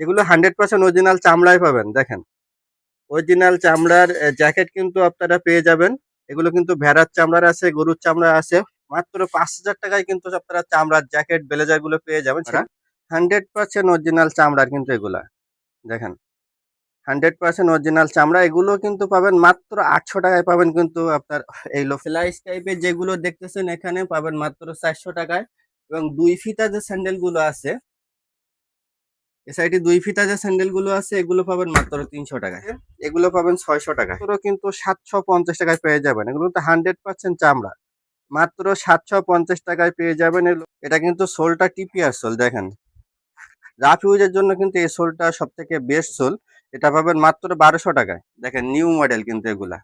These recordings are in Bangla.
যেগুলো হান্ড্রেড পার্সেন্ট অরিজিনাল চামড়ায় পাবেন দেখেন। অরিজিনাল চামড়ার জ্যাকেট কিন্তু আপনারা পেয়ে যাবেন। এগুলো কিন্তু ভেড়ার চামড়ার আছে গরুর চামড়া আছে। মাত্র পাঁচ হাজার টাকায় কিন্তু আপনারা চামড়ার জ্যাকেট ব্লেজারগুলো পেয়ে যাবেন। হান্ড্রেড পার্সেন্ট অরিজিনাল চামড়ার কিন্তু এগুলা দেখেন। হান্ড্রেড পার্সেন্ট অরিজিনাল চামড়া এগুলো কিন্তু পাবেন মাত্র আটশো টাকায় পাবেন কিন্তু আপনার এই লোফেলাইস টাইপের যেগুলো দেখতেছেন এখানে পাবেন মাত্র চারশো টাকায়। এবং দুই ফিতা যে স্যান্ডেলগুলো আছে এ সাইডে দুই ফিতা যে স্যান্ডেলগুলো আছে, এগুলো পাবেন মাত্র তিনশো টাকায়। এগুলো পাবেন ছয়শো টাকায়। এগুলো কিন্তু সাতশো পঞ্চাশ টাকায় পেয়ে যাবেন। এগুলো তো হান্ড্রেড পার্সেন্ট চামড়া। মাত্র সাতশো পঞ্চাশ টাকায় পেয়ে যাবেন এটা কিন্তু সোলটা টিপিআর সোল, দেখেন। রাফ ইউজের জন্য কিন্তু এই সোলটা সব থেকে বেস্ট সোল। এটা পাবেন মাত্র বারোশো টাকায়। দেখেন, নিউ মডেল কিন্তু এগুলা।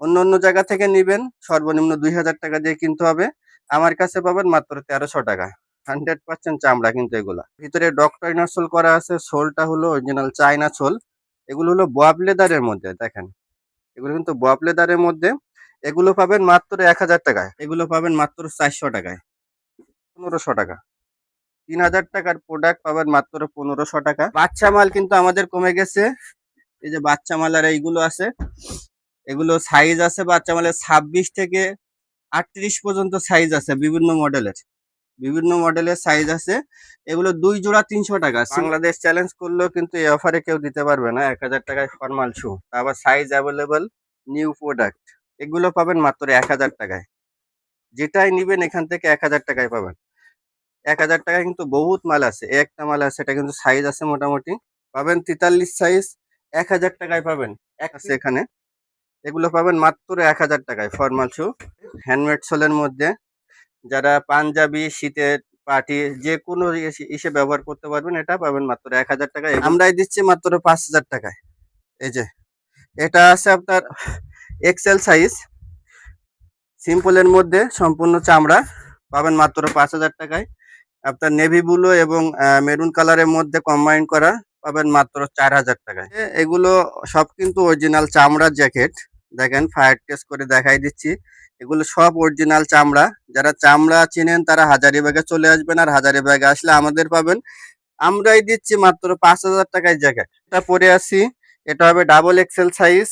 অন্য অন্য জায়গা থেকে নিবেন, সর্বনিম্ন দুই হাজার টাকা দিয়ে কিনতে হবে। আমার কাছে পাবেন মাত্র তেরোশো টাকা হান্ড্রেড পার্সেন্ট চামড়া কিন্তু এগুলা। ভিতরে ডক্টর সোল করা আছে সোলটা হলো অরিজিনাল চায়না সোল এগুলো হলো বয়াব লেদারের মধ্যে, দেখেন। এগুলো কিন্তু বয়াব লেদারের মধ্যে। এগুলো পাবেন মাত্র এক হাজার টাকায়। এগুলো পাবেন মাত্র চারশো টাকায়। পনেরোশো টাকা। তিন হাজার টাকার প্রোডাক্ট পাবেন মাত্র পনেরোশো টাকা। বাচ্চা মাল কিন্তু আমাদের কমে গেছে। এই যে বাচ্চা মাল আর এইগুলো আছে। এগুলো সাইজ আছে বাচ্চা মালের ছাব্বিশ থেকে আটত্রিশ পর্যন্ত সাইজ আছে বিভিন্ন মডেলের বিভিন্ন মডেলের সাইজ আছে। এগুলো দুই জোড়া তিনশো টাকা। বাংলাদেশ চ্যালেঞ্জ করলেও কিন্তু এই অফারে কেউ দিতে পারবে না। এক হাজার টাকায় ফরমাল শু আবার সাইজ অ্যাভেলেবল নিউ প্রোডাক্ট এগুলো পাবেন মাত্র এক হাজার টাকায়। যেটাই নিবেন এখান থেকে এক হাজার টাকায় পাবেন। এক হাজার টাকায় কিন্তু বহুত মাল আছে। একটা মাল আছে এটা কিন্তু সাইজ আছে মোটামুটি। পাবেন তেতাল্লিশ সাইজ এক হাজার টাকায় পাবেন। এক আছে এখানে। এগুলো পাবেন মাত্র এক হাজার টাকায় ফরমাল শু হ্যান্ডমেড সোলের মধ্যে। যারা পাঞ্জাবি শীতের পার্টি যে কোনো ইসে- ব্যবহার করতে পারবেন এটা পাবেন মাত্র এক হাজার টাকায় আমরাই দিচ্ছি মাত্র পাঁচ হাজার টাকায়। এই যে এটা আছে আপনার এক্সেল সাইজ। সিম্পলের মধ্যে সম্পূর্ণ চামড়া পাবেন মাত্র পাঁচ হাজার টাকায়। আপনার নেভি ব্লু এবং মেরুন কালারের মধ্যে কম্বাইন করা পাবেন মাত্র চার হাজার টাকায়। এগুলো সব কিন্তু অরিজিনাল চামড়ার জ্যাকেট। দেখেন ফায়ার টেস্ট করে দেখাই দিচ্ছি। এগুলো সব অরিজিনাল চামড়া। যারা চামড়া চিনেন তারা হাজারিবাগে চলে আসবেন আর হাজারিবাগে আসলে আমাদের পাবেন। আমরাই দিচ্ছি মাত্র পাঁচ হাজার টাকায় জ্যাকেট এটা পরে আসি। এটা হবে ডাবল এক্সেল সাইজ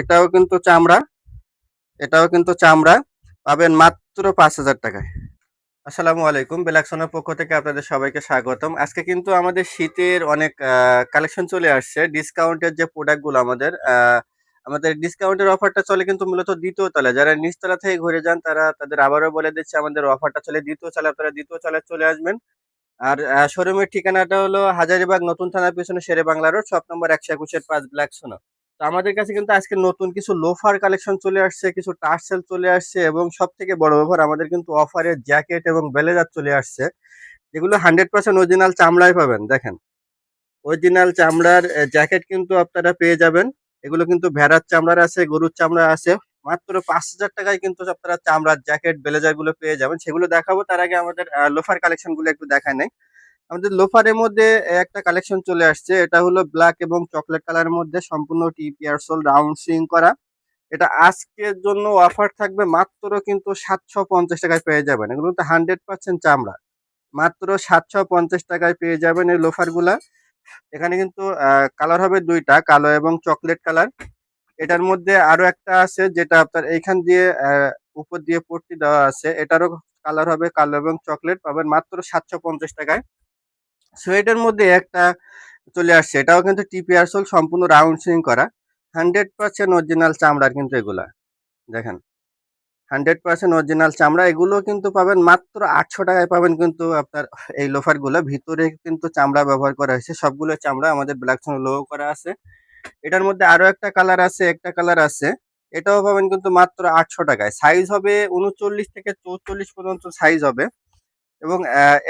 এটাও কিন্তু চামড়া। এটাও কিন্তু চামড়া। পাবেন মাত্র পাঁচ হাজার টাকায়। আসসালামু আলাইকুম। বেলাকসনের পক্ষ থেকে আপনাদের সবাইকে স্বাগতম। আজকে কিন্তু আমাদের শীতের অনেক কালেকশন চলে আসছে। ডিসকাউন্টের যে প্রোডাক্টগুলো আমাদের আমাদের ডিসকাউন্টের অফারটা চলে কিন্তু মূলত দ্বিতীয় তলা যারা নিচতলা থেকে ঘুরে যান, তারা তাদের আবারও বলে দিচ্ছে, আমাদের অফারটা চলে দ্বিতীয় তলা আপনারা দ্বিতীয় তলায় চলে আসবেন। আর শোরুমের ঠিকানাটা হলো হাজারিবাগ, নতুন থানার পিছনে শেরে বাংলা রোড, শপ নম্বর একশো একুশের পাঁচ, ব্ল্যাক সোনা। তো আমাদের কাছে কিন্তু আজকে নতুন কিছু লোফার কালেকশন চলে আসছে, কিছু টার্সেল চলে আসছে এবং সব থেকে বড় ব্যাপার আমাদের কিন্তু অফারে জ্যাকেট এবং বেলেজার চলে আসছে, যেগুলো হান্ড্রেড পার্সেন্ট অরিজিনাল চামড়ায় পাবেন, দেখেন। অরিজিনাল চামড়ার জ্যাকেট কিন্তু আপনারা পেয়ে যাবেন। এগুলো কিন্তু ভেড়ার চামড়ার আছে, গরুর চামড়া আছে। মাত্র পাঁচ হাজার টাকায় কিন্তু আপনারা চামড়ার জ্যাকেট ব্লেজারগুলো পেয়ে যাবেন। সেগুলো দেখাবো, তার আগে আমাদের লোফার কালেকশনগুলো একটু দেখায় নেই। আমাদের লোফারের মধ্যে একটা কালেকশন চলে আসছে, এটা হলো ব্ল্যাক এবং চকলেট কালারের মধ্যে সম্পূর্ণ টিপিআর সোল রাউন্ড সুইং করা। এটা আজকের জন্য অফার থাকবে মাত্র কিন্তু সাতশো পঞ্চাশ টাকায় পেয়ে যাবেন। এগুলো তো হান্ড্রেড পার্সেন্ট চামড়া। মাত্র সাতশো পঞ্চাশ টাকায় পেয়ে যাবেন এই লোফারগুলা। এখানে কিন্তু কালার হবে দুইটা, কালো এবং চকলেট কালার এটার মধ্যে আরও একটা আছে যেটা আপনার এইখান দিয়ে উপর দিয়ে পট্টি দেওয়া আছে। এটারও কালার হবে কালো এবং চকলেট পাবেন মাত্র সাতশো পঞ্চাশ টাকায়। সোয়েটের মধ্যে একটা চলে আসছে। এটাও কিন্তু টিপিআর সোল সম্পূর্ণ রাউন্ড সুইং করা। হান্ড্রেড পার্সেন্ট অরিজিনাল চামড়ার কিন্তু এগুলা। দেখেন। হান্ড্রেড পার্সেন্ট অরিজিনাল চামড়া, এগুলো কিন্তু পাবেন মাত্র আটশো টাকায় পাবেন কিন্তু আপনার এই লোফারগুলো ভিতরে কিন্তু চামড়া ব্যবহার করা হয়েছে। সবগুলো চামড়া আমাদের ব্ল্যাক লোগো করা আছে। এটার মধ্যে আরও একটা কালার আছে, একটা কালার আছে। এটাও পাবেন কিন্তু মাত্র আটশো টাকায়। সাইজ হবে উনচল্লিশ থেকে চৌচল্লিশ পর্যন্ত সাইজ হবে। এবং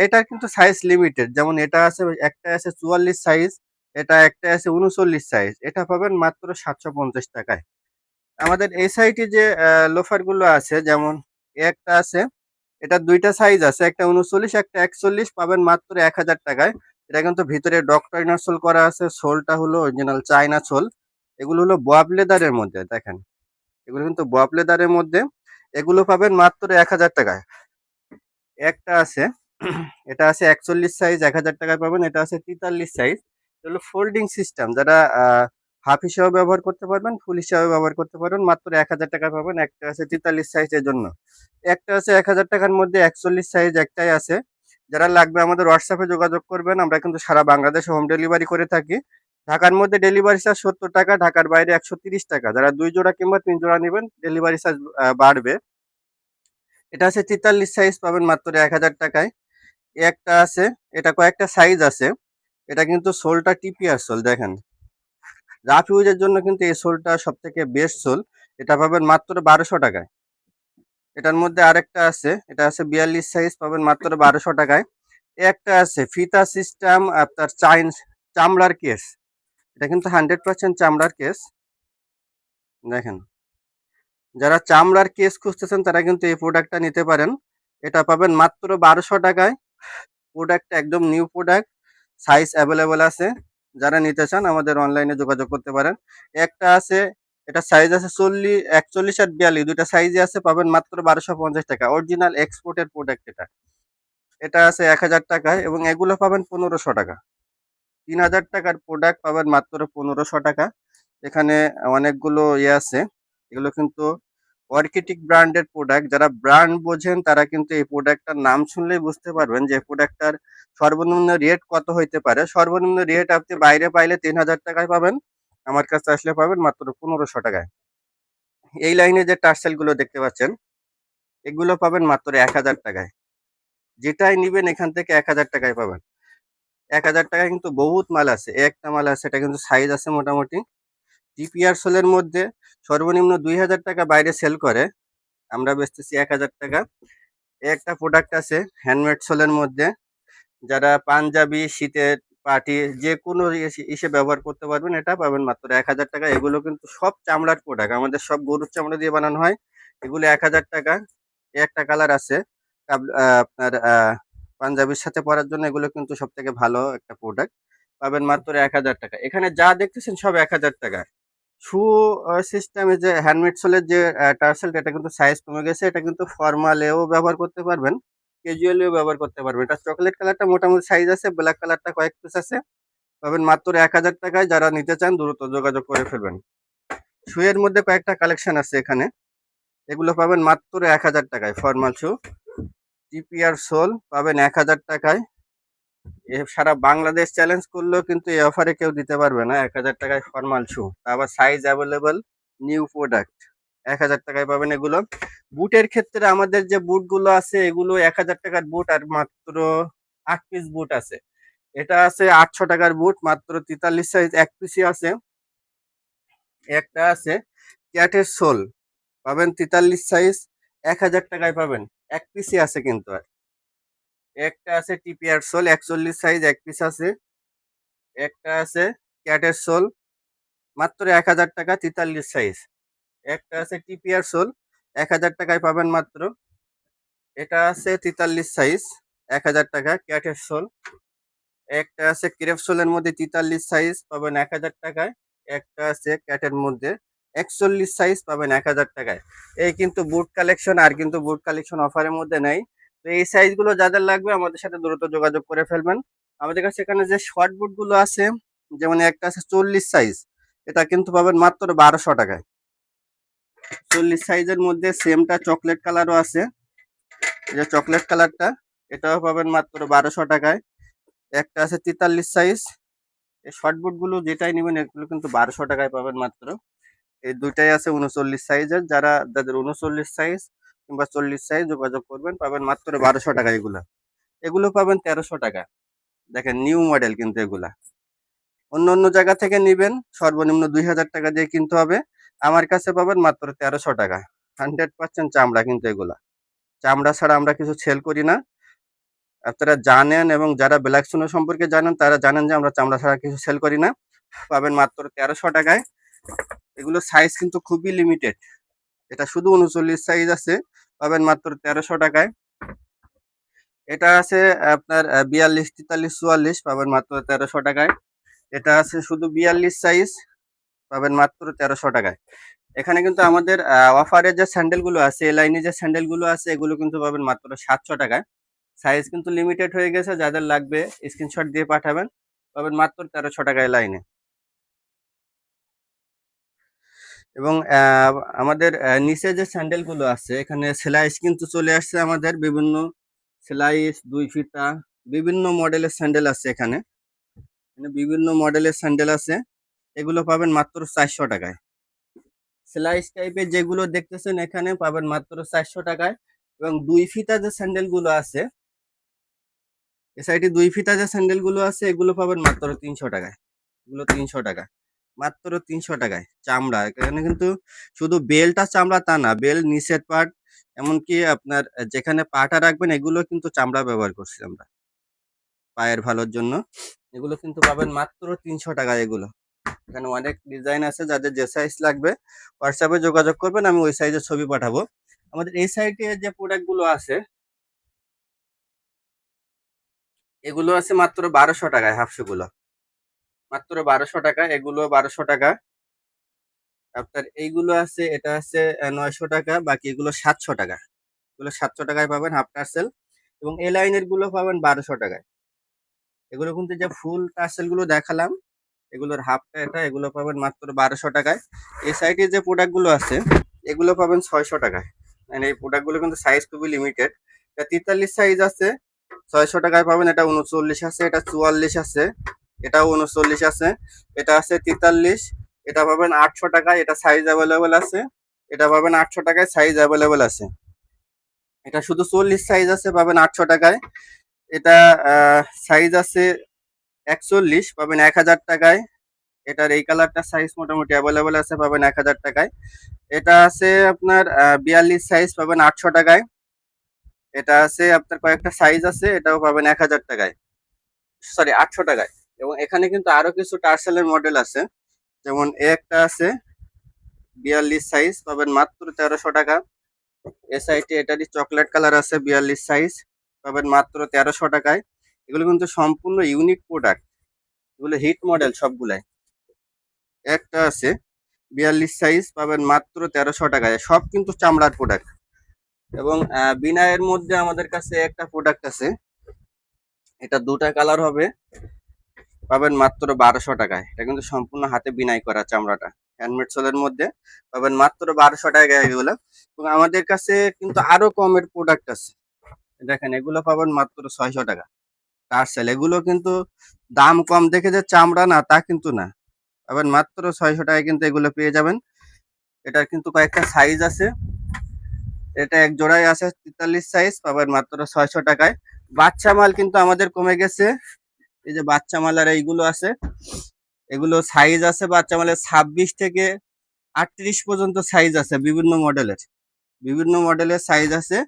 এটার কিন্তু সাইজ লিমিটেড যেমন এটা আছে, একটা আছে চুয়াল্লিশ সাইজ এটা একটা আছে উনচল্লিশ সাইজ এটা পাবেন মাত্র সাতশো পঞ্চাশ টাকায়। আমাদের এই সাইডে যে লোফারগুলো আছে, যেমন একটা আছে, এটা দুইটা সাইজ আছে, একটা উনচল্লিশ, একটা একচল্লিশ, পাবেন মাত্র এক হাজার টাকায়। এটা কিন্তু ভিতরে ডক্টর সোল করা আছে, সোলটা হলো অরিজিনাল চায়না সোল। এগুলো হলো বয়াব লেদারের মধ্যে, দেখেন। এগুলো কিন্তু বয়াব মধ্যে। এগুলো পাবেন মাত্র এক হাজার টাকায়। একটা আছে, এটা আছে একচল্লিশ সাইজ এক হাজার টাকায় পাবেন, এটা আছে তেতাল্লিশ সাইজ হলো ফোল্ডিং সিস্টেম যারা হাফ হিসাবে ব্যবহার করতে পারবেন, ফুল হিসাবে ব্যবহার করতে পারবেন। মাত্র এক হাজার টাকা পাবেন একটা আছে তেতাল্লিশ সাইজের জন্য। একটা আছে এক হাজার টাকার মধ্যে একচল্লিশ সাইজ একটাই আছে। যারা লাগবে আমাদের হোয়াটসঅ্যাপে যোগাযোগ করবেন, আমরা কিন্তু সারা বাংলাদেশে হোম ডেলিভারি করে থাকি। ঢাকার মধ্যে ডেলিভারি চার্জ সত্তর টাকা, ঢাকার বাইরে একশো টাকা। যারা দুই জোড়া কিংবা তিন জোড়া নেবেন ডেলিভারি চার্জ বাড়বে। এটা আছে তেতাল্লিশ সাইজ পাবেন মাত্র এক হাজার টাকায়। একটা আছে, এটা কয়েকটা সাইজ আছে। এটা কিন্তু সোলটা টিপিআর সোল, দেখেন। রাফ ইউজের জন্য কিন্তু এই সোলটা সব থেকে বেস্ট সোল। এটা পাবেন মাত্র বারোশো টাকায়। এটার মধ্যে আরেকটা আছে, এটা আছে বিয়াল্লিশ সাইজ পাবেন মাত্র বারোশো টাকায়। একটা আছে ফিতা সিস্টেম আপনার চাইন চামড়ার কেস এটা কিন্তু হান্ড্রেড পার্সেন্ট চামড়ার কেস দেখেন। যারা চামড়ার কেস খুঁজতেছেন, তারা কিন্তু এই প্রোডাক্টটা নিতে পারেন। এটা পাবেন মাত্র বারোশো টাকায়। প্রোডাক্টটা একদম নিউ প্রোডাক্ট সাইজ অ্যাভেলেবেল আছে। যারা নিতে চান আমাদের অনলাইনে যোগাযোগ করতে পারেন। একটা আছে, এটা সাইজ আছে চল্লিশ একচল্লিশ আর বিয়াল্লিশ। দুইটা সাইজে আছে, পাবেন মাত্র বারোশো পঞ্চাশ টাকা। অরিজিনাল এক্সপোর্টের প্রোডাক্ট এটা। এটা আছে এক হাজার টাকায় এবং এগুলো পাবেন পনেরোশো টাকা। তিন হাজার টাকার প্রোডাক্ট পাবেন মাত্র পনেরোশো টাকা। এখানে অনেকগুলো ইয়ে আছে। এগুলো কিন্তু অর্কিটিক ব্র্যান্ডের প্রোডাক্ট, যারা ব্র্যান্ড বোঝেন তারা কিন্তু এই প্রোডাক্টটার নাম শুনলেই বুঝতে পারবেন যে প্রোডাক্টটার সর্বনিম্ন রেট কত হইতে পারে। সর্বনিম্ন রেট আপনি বাইরে পাইলে তিন হাজার টাকায় পাবেন, আমার কাছে আসলে পাবেন মাত্র পনেরোশো টাকায়। এই লাইনে যে টার্সেলগুলো দেখতে পাচ্ছেন, এগুলো পাবেন মাত্র এক হাজার টাকায়। যেটাই নিবেন এখান থেকে এক হাজার টাকায় পাবেন। এক হাজার টাকায় কিন্তু বহুত মাল আছে একটা মাল আছে, এটা কিন্তু সাইজ আছে মোটামুটি। টিপিআর সোলের মধ্যে সর্বনিম্ন দুই হাজার টাকা বাইরে সেল করে। আমরা বেচতেছি এক হাজার টাকা। একটা প্রোডাক্ট আছে হ্যান্ডমেড সোলের মধ্যে। যারা পাঞ্জাবি, শীতের পার্টি যে কোনো ইসে ব্যবহার করতে পারবেন, এটা পাবেন মাত্র এক হাজার টাকা। এগুলো কিন্তু সব চামড়ার প্রোডাক্ট আমাদের সব গরুর চামড়া দিয়ে বানানো হয়। এগুলো এক হাজার টাকা। একটা কালার আছে। আপনার পাঞ্জাবির সাথে পরার জন্য এগুলো কিন্তু সব থেকে ভালো একটা প্রোডাক্ট পাবেন মাত্র এক হাজার টাকা। এখানে যা দেখতেছেন সব এক হাজার টাকা। শু সিস্টেমে যে হ্যান্ডমেড সোলের যে টার্সেলটা এটা কিন্তু সাইজ কমে গেছে। এটা কিন্তু ফর্মালেও ব্যবহার করতে পারবেন ক্যাজুয়ালিও ব্যবহার করতে পারবেন। এটা চকলেট কালারটা মোটামুটি সাইজ আছে ব্ল্যাক কালারটা কয়েক পিস আছে। পাবেন মাত্র এক হাজার টাকায় যারা নিতে চান, দ্রুত যোগাযোগ করে ফেলবেন। শুয়ের মধ্যে কয়েকটা কালেকশন আছে এখানে। এগুলো পাবেন মাত্র এক হাজার টাকায়। ফর্মাল শু টিপিআর সোল পাবেন এক হাজার টাকায়। সারা বাংলাদেশ চ্যালেঞ্জ করলেও কিন্তু এই অফারে কেউ দিতে পারবে না। এক হাজার টাকায় ফর্মাল শু আবার সাইজ অ্যাভেলেবল নিউ প্রোডাক্ট এক হাজার টাকায় পাবেন এগুলো। বুটের ক্ষেত্রে আমাদের যে বুটগুলো আছে, এগুলো এক হাজার টাকার বুট আর মাত্র আট পিস বুট আছে। এটা আছে আটশো টাকার বুট, মাত্র তেতাল্লিশ সাইজ এক পিসই আছে। একটা আছে ক্যাটের সোল পাবেন তেতাল্লিশ সাইজ এক হাজার টাকায় পাবেন। এক পিসই আছে কিন্তু আর। একটা আছে টিপিআর সোল একচল্লিশ সাইজ এক পিস আছে। একটা আছে ক্যাটের সোল মাত্র এক হাজার টাকা, তেতাল্লিশ সাইজ একটা আছে টিপিআর সোল এক হাজার টাকায় পাবেন মাত্র। এটা আছে তেতাল্লিশ সাইজ এক হাজার টাকা ক্যাটের সোল একটা আছে ক্রেপ সোলের মধ্যে তেতাল্লিশ সাইজ পাবেন এক হাজার টাকায়। একটা আছে ক্যাটের মধ্যে একচল্লিশ সাইজ পাবেন এক হাজার টাকায়। এই কিন্তু বুট কালেকশন আর কিন্তু বুট কালেকশন অফারের মধ্যে নেই। তো এই সাইজগুলো যাদের লাগবে আমাদের সাথে দ্রুত যোগাযোগ করে ফেলবেন। আমাদের কাছে এখানে যে শর্ট বুটগুলো আছে, যেমন একটা আছে চল্লিশ সাইজ এটা কিন্তু পাবেন মাত্র বারোশো টাকায়। চল্লিশ সাইজের মধ্যে সেমটা চকলেট কালারও আছে। যে চকলেট কালারটা এটাও পাবেন মাত্র বারোশো টাকায়। একটা আছে তেতাল্লিশ সাইজ এই শর্ট বুটগুলো যেটাই নেবেন, এগুলো কিন্তু বারোশো টাকায় পাবেন মাত্র। এই দুইটাই আছে উনচল্লিশ সাইজের যারা, যাদের উনচল্লিশ সাইজ কিংবা চল্লিশ সাইজ যোগাযোগ করবেন, পাবেন মাত্র বারোশো টাকা এগুলা। এগুলো পাবেন তেরোশো টাকা। দেখেন নিউ মডেল কিন্তু এগুলা। অন্য অন্য জায়গা থেকে নিবেন, সর্বনিম্ন দুই হাজার টাকা দিয়ে কিনতে হবে। আমার কাছে পাবেন মাত্র তেরোশো টাকা। হান্ড্রেড পার্সেন্ট চামড়া কিন্তু এগুলা। চামড়া ছাড়া আমরা কিছু সেল করি না। আপনারা জানেন এবং যারা ব্ল্যাক সম্পর্কে জানেন, তারা জানেন যে আমরা চামড়া ছাড়া কিছু সেল করি না। পাবেন মাত্র তেরোশো টাকায়। এগুলো সাইজ কিন্তু খুবই লিমিটেড এটা শুধু উনচল্লিশ সাইজ আছে, পাবেন মাত্র তেরোশো টাকায়। এটা আছে আপনার বিয়াল্লিশ, তেতাল্লিশ, চুয়াল্লিশ, পাবেন মাত্র তেরোশো টাকায়। এটা আছে শুধু বিয়াল্লিশ সাইজ পাবেন মাত্র তেরোশো টাকায়। এখানে কিন্তু আমাদের অফারের যে স্যান্ডেলগুলো আছে, এই লাইনে যে স্যান্ডেলগুলো আছে, এগুলো কিন্তু পাবেন মাত্র সাতশো টাকায়। সাইজ কিন্তু লিমিটেড হয়ে গেছে, যাদের লাগবে স্ক্রিনশট দিয়ে পাঠাবেন, পাবেন মাত্র তেরোশো টাকায় লাইনে এবং আমাদের নিচে যে স্যান্ডেলগুলো আছে, এখানে সেলাইস কিন্তু চলে আসছে আমাদের বিভিন্ন সেলাইস দুই ফিতা, বিভিন্ন মডেলের স্যান্ডেল আছে এখানে। বিভিন্ন মডেলের স্যান্ডেল আছে, এগুলো পাবেন মাত্র চারশো টাকায়। স্লাইস টাইপের যেগুলো দেখতেছেন এখানে পাবেন মাত্র চারশো টাকায় এবং দুই ফিতা যে স্যান্ডেলগুলো আছে, এ সাইডে দুই ফিতা যে স্যান্ডেলগুলো আছে, এগুলো পাবেন মাত্র তিনশো টাকায়। এগুলো তিনশো টাকা মাত্র তিনশো টাকায় চামড়া। এখানে কিন্তু শুধু বেলটা চামড়া তা না, বেল নিচের পার্ট এমনকি আপনার যেখানে পাটা রাখবেন, এগুলো কিন্তু চামড়া ব্যবহার করছি আমরা। পায়ের ভালোর জন্য। এগুলো কিন্তু পাবেন মাত্র তিনশো টাকায় এগুলো। এখানে অনেক ডিজাইন আছে, যাদের যে সাইজ লাগবে হোয়াটসঅ্যাপে যোগাযোগ করবেন, আমি ওই সাইজের ছবি পাঠাবো। আমাদের এই সাইডে যে প্রোডাক্টগুলো আছে, এগুলো আছে মাত্র বারোশো টাকায় হাফশো গুলো। মাত্র বারোশো টাকা, এগুলো বারোশো টাকা। আপনার এইগুলো আছে, এটা আছে নয়শো টাকা, বাকি এগুলো সাতশো টাকা। এগুলো সাতশো টাকায় পাবেন হাফ টার্সেল এবং এ লাইনেরগুলো পাবেন বারোশো টাকায়। এগুলো কিন্তু যে ফুল টার্সেলগুলো দেখালাম, এগুলোর হাফটা এটা, এগুলো পাবেন মাত্র বারোশো টাকায়। এই সাইডে যে প্রোডাক্টগুলো আছে, এগুলো পাবেন ছয়শো টাকায়। মানে এই প্রোডাক্টগুলো কিন্তু সাইজ খুবই লিমিটেড এটা তেতাল্লিশ সাইজ আছে, ছয়শো টাকায় পাবেন, এটা উনচল্লিশ আছে, এটা চুয়াল্লিশ আছে। এটাও উনচল্লিশ আছে, এটা আছে তেতাল্লিশ, এটা পাবেন আটশো টাকায়, এটা সাইজ অ্যাভেলেবেল আছে, এটা পাবেন আটশো টাকায় সাইজ অ্যাভেলেবেল আছে। এটা শুধু চল্লিশ সাইজ আছে, পাবেন আটশো টাকায়। এটা সাইজ আছে একচল্লিশ, পাবেন এক হাজার টাকায়। এটার এই কালারটা সাইজ মোটামুটি অ্যাভেলেবেল আছে, পাবেন এক হাজার টাকায়। এটা আছে আপনার বিয়াল্লিশ সাইজ পাবেন আটশো টাকায়। এটা আছে আপনার কয়েকটা সাইজ আছে, এটাও পাবেন এক হাজার টাকায়। সরি আটশো টাকায়। এবং এখানে কিন্তু আরও কিছু টার্সেলের মডেল আছে। যেমন এ একটা আছে, বিয়াল্লিশ সাইজ পাবেন মাত্র তেরোশো টাকা। এ সাইডে এটারই চকলেট কালার আছে, বিয়াল্লিশ সাইজ পাবেন মাত্র তেরোশো টাকায়। এগুলো কিন্তু সম্পূর্ণ ইউনিক প্রোডাক্ট এগুলো হিট মডেল সবগুলাই। একটা আছে, বিয়াল্লিশ সাইজ পাবেন মাত্র তেরোশো টাকায়। সব কিন্তু চামড়ার প্রোডাক্ট এবং বিনায়ের মধ্যে আমাদের কাছে একটা প্রোডাক্ট আছে। এটা দুটা কালার হবে। পাবেন মাত্র বারোশো টাকায়। এটা কিন্তু সম্পূর্ণ হাতে বিনাই করা চামড়াটা। হ্যান্ডমেড সোলের মধ্যে পাবেন মাত্র বারোশো টাকায় এগুলো। এবং আমাদের কাছে কিন্তু আরও কমের প্রোডাক্ট আছে। দেখেন, এগুলো পাবেন মাত্র ছয়শো টাকা। টার্সেল এগুলো কিন্তু দাম কম দেখে যে চামড়া না, তা কিন্তু না। পাবেন মাত্র ছয়শো টাকায় কিন্তু এগুলো পেয়ে যাবেন। এটার কিন্তু কয়েকটা সাইজ আছে। এটা এক জোড়াই আছে তেতাল্লিশ সাইজ পাবেন মাত্র ছয়শো টাকায়। বাচ্চা মাল কিন্তু আমাদের কমে গেছে। এই যে বাচ্চা মালার এইগুলো আছে, এগুলো সাইজ আছে বাচ্চা মালের ছাব্বিশ থেকে আটত্রিশ পর্যন্ত সাইজ আছে বিভিন্ন মডেলের বিভিন্ন মডেলের সাইজ আছে।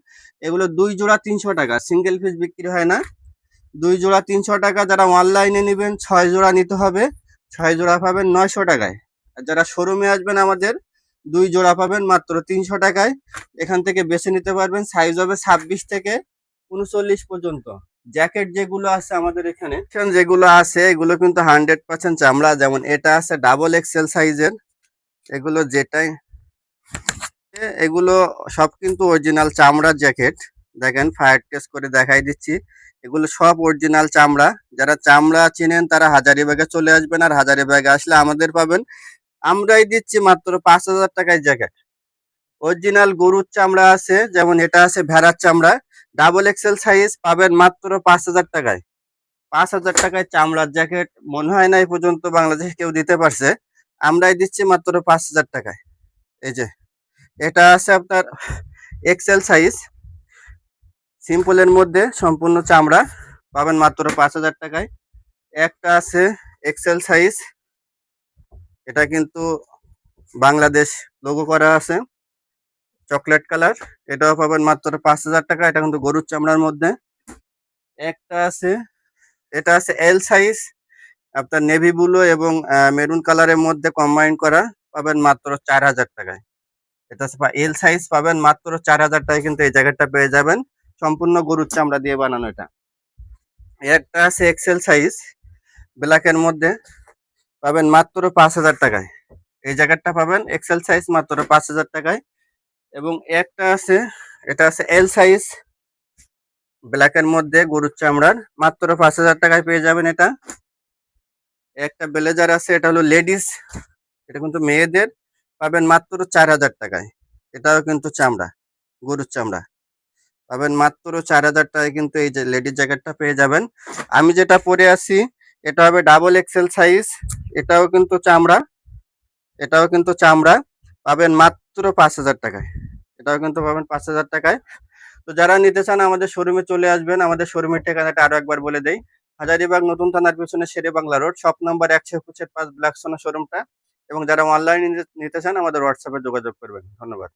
এগুলো দুই জোড়া তিনশো টাকা সিঙ্গেল পিস বিক্রি হয় না। দুই জোড়া তিনশো টাকা যারা অনলাইনে নেবেন, ছয় জোড়া নিতে হবে। ছয় জোড়া পাবেন নয়শো টাকায়। আর যারা শোরুমে আসবেন আমাদের, দুই জোড়া পাবেন মাত্র তিনশো টাকায়। এখান থেকে বেছে নিতে পারবেন সাইজ হবে ছাব্বিশ থেকে উনচল্লিশ পর্যন্ত। জ্যাকেট যেগুলো আছে আমাদের এখানে যেগুলো আছে, এগুলো কিন্তু হান্ড্রেড পার্সেন্ট চামড়া। যেমন এটা আছে ডাবল এক্সেল সাইজের এগুলো যেটাই, এগুলো সব কিন্তু অরিজিনাল চামড়ার জ্যাকেট। দেখেন ফায়ার টেস্ট করে দেখাই দিচ্ছি। এগুলো সব অরিজিনাল চামড়া। যারা চামড়া চেনেন, তারা হাজারিবাগে চলে আসবেন আর হাজারিবাগে আসলে আমাদের পাবেন। আমরাই দিচ্ছি মাত্র পাঁচ হাজার টাকায় জ্যাকেট। অরিজিনাল গরুর চামড়া আছে, যেমন এটা আছে ভেড়ার চামড়া। ডাবল এক্সেল সাইজ পাবেন মাত্র পাঁচ হাজার টাকায়। পাঁচ হাজার টাকায় চামড়ার জ্যাকেট মনে হয় না এই পর্যন্ত বাংলাদেশে কেউ দিতে পারছে। আমরাই দিচ্ছি মাত্র পাঁচ হাজার টাকায়। এই যে, এটা আছে আপনার এক্সেল সাইজ সিম্পলের মধ্যে সম্পূর্ণ চামড়া পাবেন মাত্র পাঁচ হাজার টাকায়। একটা আছে এক্সেল সাইজ এটা কিন্তু বাংলাদেশ লোগো করা আছে। Chocolate colour. এটাও পাবেন মাত্র পাঁচ হাজার টাকা। এটা কিন্তু গরুর চামড়ার মধ্যে। একটা আছে, এটা আছে এল সাইজ আপনার নেভি ব্লু এবং মেরুন কালারের মধ্যে কম্বাইন করা পাবেন মাত্র চার হাজার টাকায়। এটা এল সাইজ পাবেন মাত্র চার হাজার টাকায় কিন্তু এই জ্যাকেটটা পেয়ে যাবেন। সম্পূর্ণ গরুর চামড়া দিয়ে বানানো এটা। একটা আছে এক্সেল সাইজ ব্ল্যাকের মধ্যে পাবেন মাত্র পাঁচ হাজার টাকায়। এই জ্যাকেটটা পাবেন এক্সেল সাইজ মাত্র পাঁচ হাজার টাকায়। এবং একটা আছে, এটা আছে এল সাইজ ব্ল্যাকের মধ্যে গরুর চামড়ার। মাত্র পাঁচ হাজার টাকায় পেয়ে যাবেন এটা। একটা ব্লেজার আছে, এটা হলো লেডিস এটা কিন্তু মেয়েদের। পাবেন মাত্র চার হাজার টাকায়। এটাও কিন্তু চামড়া, গরুর চামড়া। পাবেন মাত্র চার হাজার টাকায় কিন্তু এই যে লেডিস জ্যাকেটটা পেয়ে যাবেন। আমি যেটা পরে আছি, এটা হবে ডাবল এক্সেল সাইজ এটাও কিন্তু চামড়া, এটাও কিন্তু চামড়া। পাবেন মাত্র পাঁচ হাজার টাকায়। এটাও কিন্তু পাবেন পাঁচ হাজার টাকায়। তো যারা নিতে চান আমাদের শোরুমে চলে আসবেন, আমাদের শোরুমের ঠিকানাটা আরও একবার বলে দেই। হাজারিবাগ নতুন থানার পিছনে Shere Bangla road, shop number একশো একুশের পাঁচ ব্ল্যাক সোনা শোরুমটা। এবং যারা অনলাইনে নিতে চান, আমাদের হোয়াটসঅ্যাপে যোগাযোগ করবেন। ধন্যবাদ।